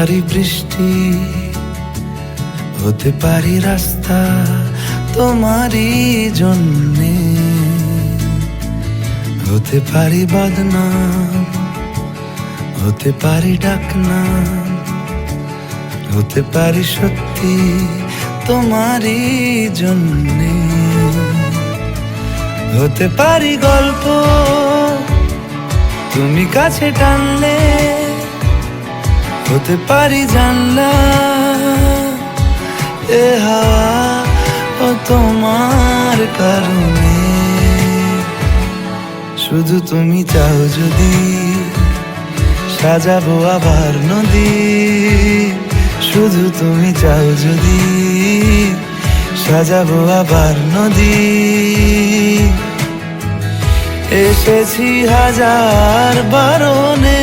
পারি বৃষ্টি, হতে পারি রাস্তা তোমারই জন্যে। হতে পারি বদনাম, হতে পারি ডাকনাম, হতে পারি সত্যি তোমারই জন্যে। হতে পারি গল্প, তুমি কাছে টানলে হতে পারি জানলা এ হাওয়া ও তোমার কারণে। শুধু তুমি চাও যদি সাজাবো আবার নদী। শুধু তুমি চাও যদি সাজাবো আবার নদী। এসেছি হাজার বারণে